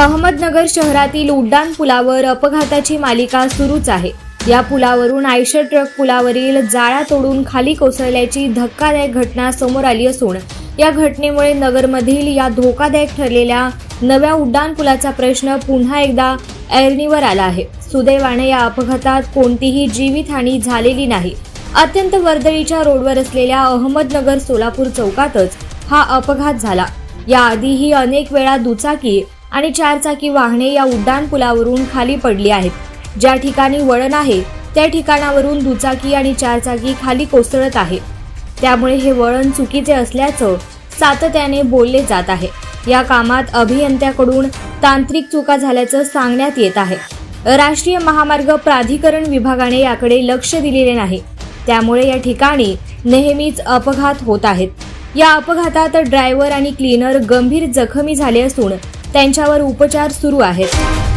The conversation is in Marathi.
अहमदनगर शहरातील उड्डाण पुलावर अपघाताची मालिका सुरूच आहे. या पुलावरून आयशर ट्रक पुलावरील जाळा तोडून खाली कोसळल्याची धक्कादायक घटना समोर आली असून या घटनेमुळे नगरमधील या धोकादायक ठरलेल्या नव्या उड्डाण पुलाचा प्रश्न पुन्हा एकदा ऐरणीवर आला आहे. सुदैवाने या अपघातात कोणतीही जीवितहानी झालेली नाही. अत्यंत वर्दळीच्या रोडवर असलेल्या अहमदनगर सोलापूर चौकातच हा अपघात झाला. याआधीही अनेक वेळा दुचाकी आणि चारचाकी वाहने या उड्डाण पुलावरून खाली पडली आहेत. ज्या ठिकाणी वळण आहे त्या ठिकाणावरून दुचाकी आणि चारचाकी खाली कोसळत आहे. त्यामुळे हे वळण चुकीचे असल्याचं सातत्याने बोलले जात आहे. या कामात अभियंत्याकडून तांत्रिक चुका झाल्याचं सांगण्यात येत आहे. राष्ट्रीय महामार्ग प्राधिकरण विभागाने याकडे लक्ष दिलेले नाही. त्यामुळे या ठिकाणी नेहमीच अपघात होत आहेत. या अपघातात ड्रायव्हर आणि क्लीनर गंभीर जखमी झाले असून त्यांच्यावर उपचार सुरू आहेत.